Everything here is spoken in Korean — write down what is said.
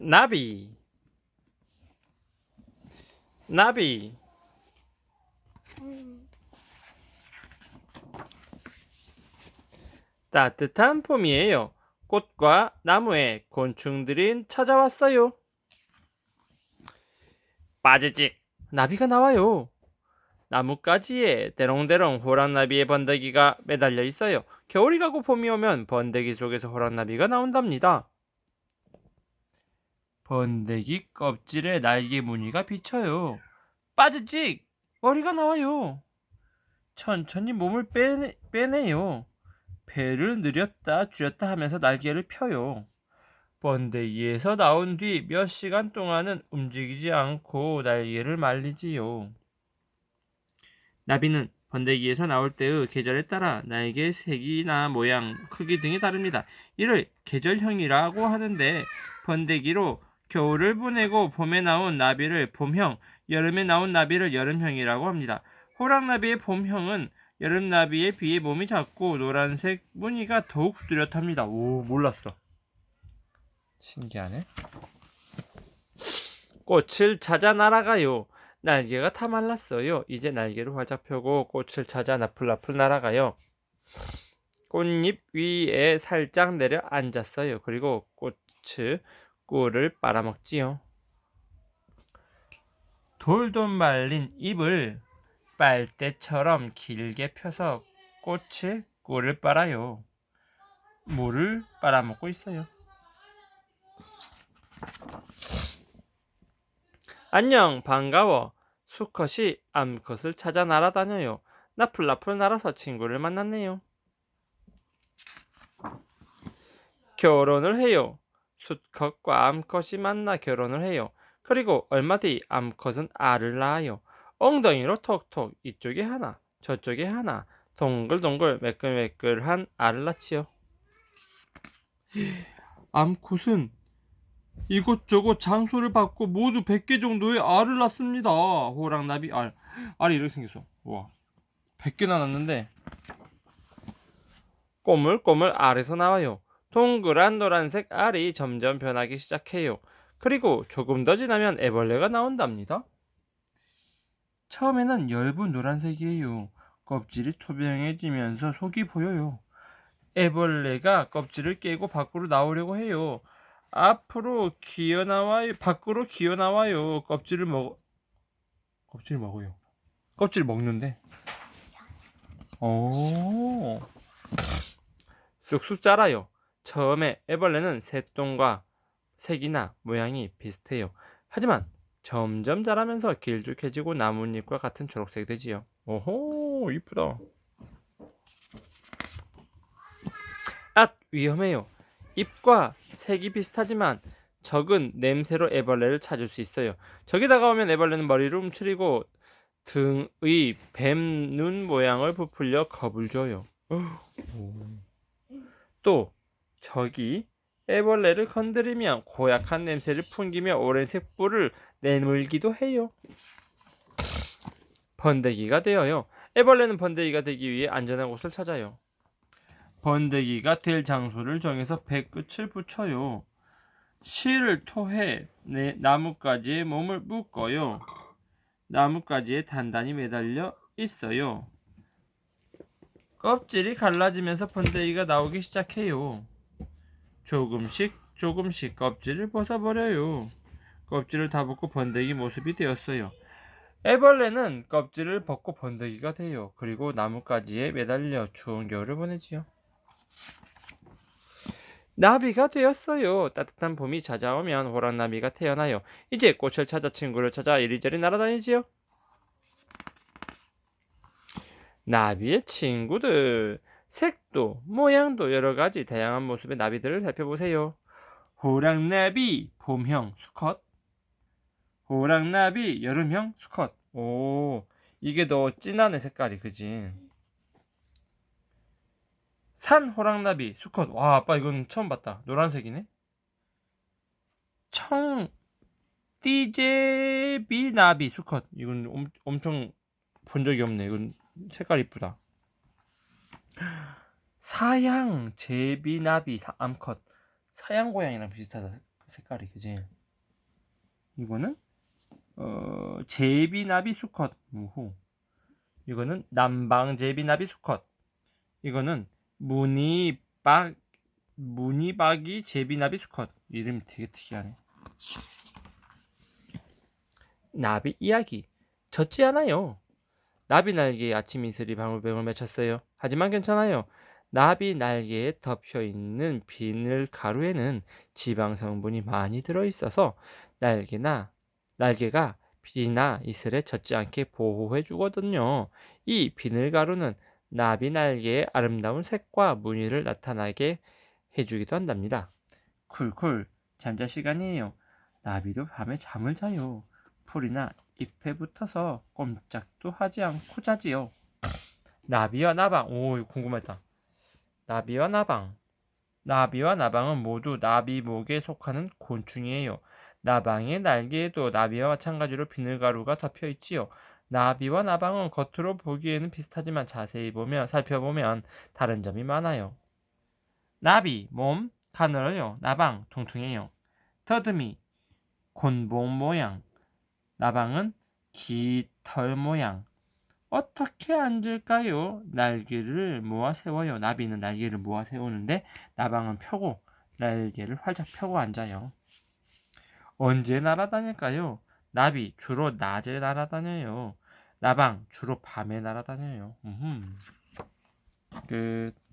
나비 나비 음, 따뜻한 봄이에요. 꽃과 나무에 곤충들이 찾아왔어요. 빠지직 나비가 나와요. 나뭇가지에 대롱대롱 호랑나비의 번데기가 매달려 있어요. 겨울이 가고 봄이 오면 번데기 속에서 호랑나비가 나온답니다. 번데기 껍질에 날개 무늬가 비쳐요. 빠지직 머리가 나와요. 천천히 몸을 빼내, 빼내요. 배를 느렸다 줄였다 하면서 날개를 펴요. 번데기에서 나온 뒤 몇 시간 동안은 움직이지 않고 날개를 말리지요. 나비는 번데기에서 나올 때의 계절에 따라 날개의 색이나 모양, 크기 등이 다릅니다. 이를 계절형이라고 하는데 번데기로 겨울을 보내고 봄에 나온 나비를 봄형, 여름에 나온 나비를 여름형이라고 합니다. 호랑나비의 봄형은 여름나비에 비해 몸이 작고 노란색 무늬가 더욱 뚜렷합니다. 오, 몰랐어. 신기하네. 꽃을 찾아 날아가요. 날개가 다 말랐어요. 이제 날개를 활짝 펴고 꽃을 찾아 나풀나풀 날아가요. 꽃잎 위에 살짝 내려 앉았어요. 그리고 꽃을 꿀을 빨아먹지요. 돌돌 말린 잎을 빨대처럼 길게 펴서 꽃에 꿀을 빨아요. 물을 빨아먹고 있어요. 안녕, 반가워. 수컷이 암컷을 찾아 날아다녀요. 나풀나풀 날아서 친구를 만났네요. 결혼을 해요. 수컷과 암컷이 만나 결혼을 해요. 그리고 얼마 뒤 암컷은 알을 낳아요. 엉덩이로 톡톡 이쪽에 하나, 저쪽에 하나, 동글동글 매끌매끌한 알을 낳지요. 암컷은 이곳저곳 장소를 받고 모두 100개 정도의 알을 낳습니다. 호랑나비 알. 알이 이렇게 생겼어. 와. 100개나 낳는데 꼬물꼬물 알에서 나와요. 동그란 노란색 알이 점점 변하기 시작해요. 그리고 조금 더 지나면 애벌레가 나온답니다. 처음에는 엷은 노란색이에요. 껍질이 투명해지면서 속이 보여요. 애벌레가 껍질을 깨고 밖으로 나오려고 해요. 앞으로 기어 나와요. 밖으로 기어 나와요. 껍질을 먹 껍질 먹어요. 껍질 먹는데. 오. 쑥쑥 자라요. 처음에 애벌레는 새똥과 색이나 모양이 비슷해요. 하지만 점점 자라면서 길쭉해지고 나뭇잎과 같은 초록색이 되지요. 오호, 이쁘다. 앗, 위험해요. 잎과 색이 비슷하지만 적은 냄새로 애벌레를 찾을 수 있어요. 적이 다가오면 애벌레는 머리를 움츠리고 등의 뱀 눈 모양을 부풀려 겁을 줘요. 또 적이 애벌레를 건드리면 고약한 냄새를 풍기며 오렌색 뿔을 내물기도 해요. 번데기가 되어요. 애벌레는 번데기가 되기 위해 안전한 곳을 찾아요. 번데기가 될 장소를 정해서 배끝을 붙여요. 실을 토해 내 나뭇가지에 몸을 묶어요. 나뭇가지에 단단히 매달려 있어요. 껍질이 갈라지면서 번데기가 나오기 시작해요. 조금씩 조금씩 껍질을 벗어버려요. 껍질을 다 벗고 번데기 모습이 되었어요. 애벌레는 껍질을 벗고 번데기가 돼요. 그리고 나뭇가지에 매달려 추운 겨울을 보내지요. 나비가 되었어요. 따뜻한 봄이 찾아오면 호랑나비가 태어나요. 이제 꽃을 찾아 친구를 찾아 이리저리 날아다니지요. 나비의 친구들. 색도, 모양도 여러 가지 다양한 모습의 나비들을 살펴보세요. 호랑나비, 봄형 수컷. 호랑나비, 여름형 수컷. 오, 이게 더 진하네 색깔이, 그지? 산 호랑나비 수컷. 와, 아빠 이건 처음 봤다. 노란색이네. 청 띠제비 나비 수컷. 이건 엄, 엄청 본 적이 없네. 이건 색깔 이쁘다. 사양 제비나비 사- 암컷. 사양 고양이랑 비슷하다. 색깔이 그지? 이거는 어 제비나비 수컷 우호. 이거는 남방 제비나비 수컷. 이거는 무늬박 무늬박이 제비나비 수컷. 이름이 되게 특이하네. 나비 이야기. 젖지 않아요. 나비 날개에 아침 이슬이 방울방울 맺혔어요. 하지만 괜찮아요. 나비 날개에 덮여 있는 비늘 가루에는 지방 성분이 많이 들어 있어서 날개나 날개가 비나 이슬에 젖지 않게 보호해 주거든요. 이 비늘 가루는 나비 날개의 아름다운 색과 무늬를 나타나게 해주기도 한답니다. 쿨쿨 잠잘 시간이에요. 나비도 밤에 잠을 자요. 풀이나 잎에 붙어서 꼼짝도 하지 않고 자지요. 나비와 나방, 오 궁금했다. 나비와 나방. 나비와 나방은 모두 나비목에 속하는 곤충이에요. 나방의 날개에도 나비와 마찬가지로 비늘가루가 덮여 있지요. 나비와 나방은 겉으로 보기에는 비슷하지만 자세히 보면 살펴보면 다른 점이 많아요. 나비 몸 가늘어요. 나방 퉁퉁해요. 더듬이 곤봉 모양. 나방은 깃털 모양. 어떻게 앉을까요? 날개를 모아 세워요. 나비는 날개를 모아 세우는데 나방은 펴고 날개를 활짝 펴고 앉아요. 언제 날아다닐까요? 나비 주로 낮에 날아다녀요. 나방 주로 밤에 날아다녀요. 음흠. 끝.